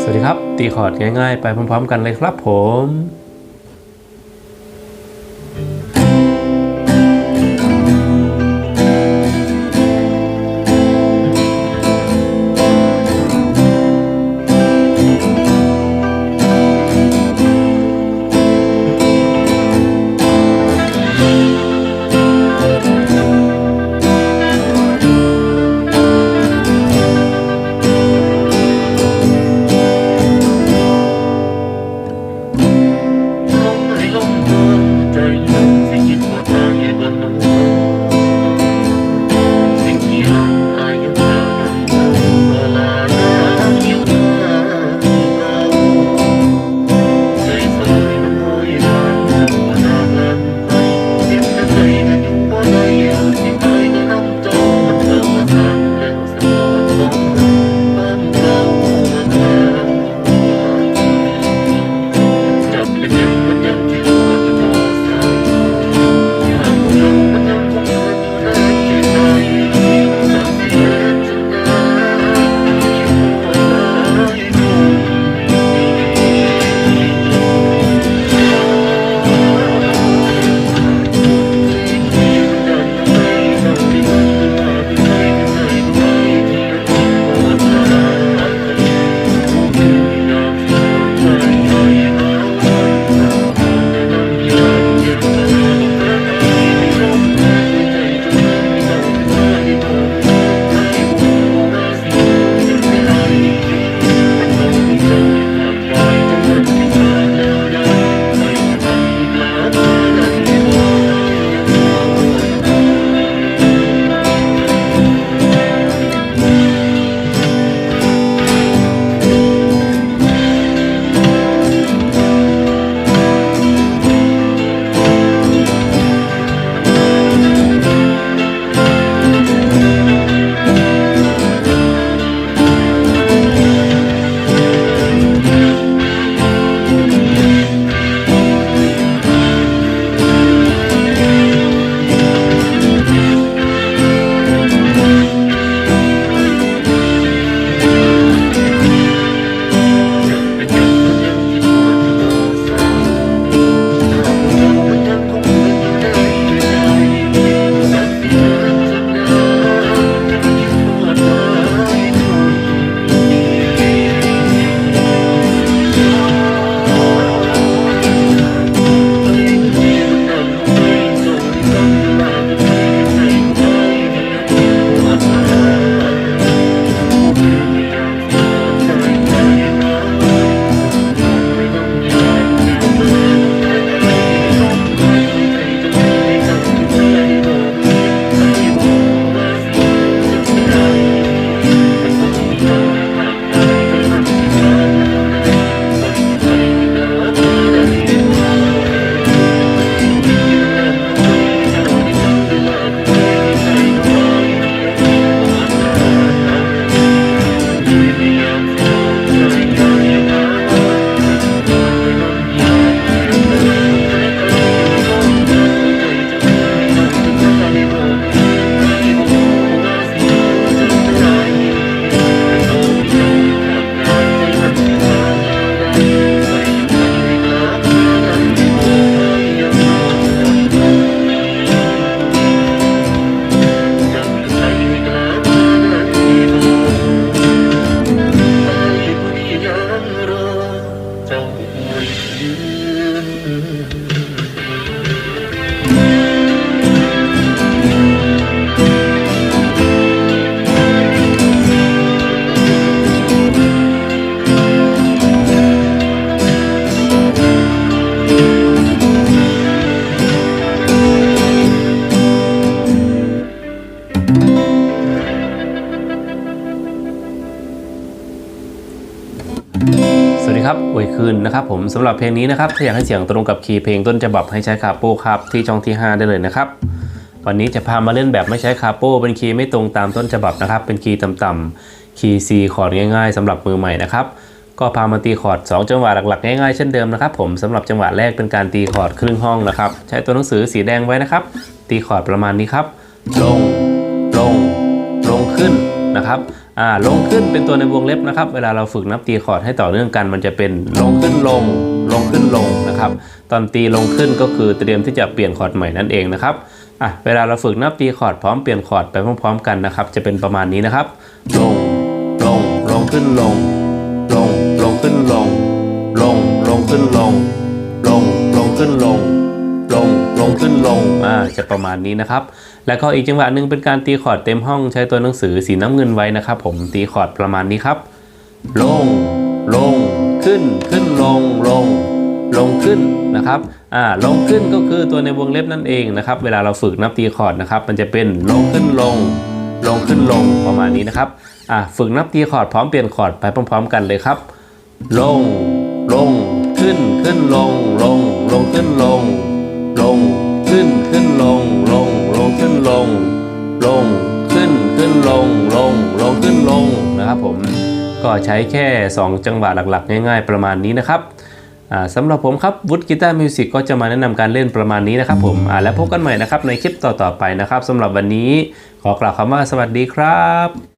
สวัสดีครับ ตีคอร์ดง่ายๆ ไปพร้อมๆ กันเลยครับผม ดีครับอวยคืนนะครับผมสำหรับเพลงนี้นะครับถ้าอยากให้เสียงตรงกับคีย์เพลงต้นฉบับให้ใช้คาโป้ครับที่ช่องที่ 5 ได้เลยนะครับ วันนี้จะพามาเล่นแบบไม่ใช้คาโป้เป็นคีย์ไม่ตรงตามต้นฉบับนะครับ เป็นคีย์ต่ำๆคีย์ C คอร์ดง่ายๆสำหรับมือใหม่นะครับก็พามาตีคอร์ด2จังหวะหลักๆง่ายๆเช่นเดิมนะครับผมสำหรับจังหวะแรกเป็นการตีคอร์ดครึ่งห้องนะครับ ใช้ตัวหนังสือสีแดงไว้นะครับ ตีคอร์ดประมาณนี้ครับ ลงลงลงขึ้นนะครับ ลงขึ้นเป็นตัวในวงเล็บนะครับ เวลาเราฝึกนับตีคอร์ดให้ต่อเนื่องกัน มันจะเป็นลงขึ้นลง ลงขึ้นลงนะครับ ตอนตีลงขึ้นก็คือเตรียมที่จะเปลี่ยนคอร์ดใหม่นั่นเองนะครับอะเวลาเราฝึกนับตีคอร์ดพร้อมเปลี่ยนคอร์ดไปพร้อมๆกันนะครับ จะเป็นประมาณนี้นะครับ ลง ลง ลงขึ้นลง ลง ลงขึ้นลง ลง ลงขึ้นลง ลง ลงขึ้นลง ลง ลงขึ้นลง อ่า จะประมาณนี้นะครับ แล้วก็อีกจังหวะหนึ่งเป็นการตีคอร์ดเต็มห้องใช้ตัวหนังสือสีน้ำเงินไว้นะครับ ผมตีคอร์ดประมาณนี้ครับ ลง ลง ขึ้น ขึ้นลง ลง ลงขึ้นนะครับ อ่า ลงขึ้นก็คือตัวในวงเล็บนั่นเองนะครับ เวลาเราฝึกนับตีคอร์ดนะครับ มันจะเป็นลงขึ้นลง ลงขึ้นลงประมาณนี้นะครับ อ่า ฝึกนับตีคอร์ดพร้อมเปลี่ยนคอร์ดไปพร้อม ๆ กันเลยครับ ลง ลง ขึ้น ขึ้นลง ลง ลงขึ้นลง นลงนะครับผมก็ใช้แค่ 2 จังหวะหลักๆ ง่ายๆ ประมาณนี้นะครับสำหรับผมครับวุฒิกีตาร์มิวสิกก็จะมาแนะนำการเล่นประมาณนี้นะครับผมแล้วพบกันใหม่นะครับในคลิปต่อๆไปนะครับสำหรับวันนี้ขอกล่าวคำว่าสวัสดีครับ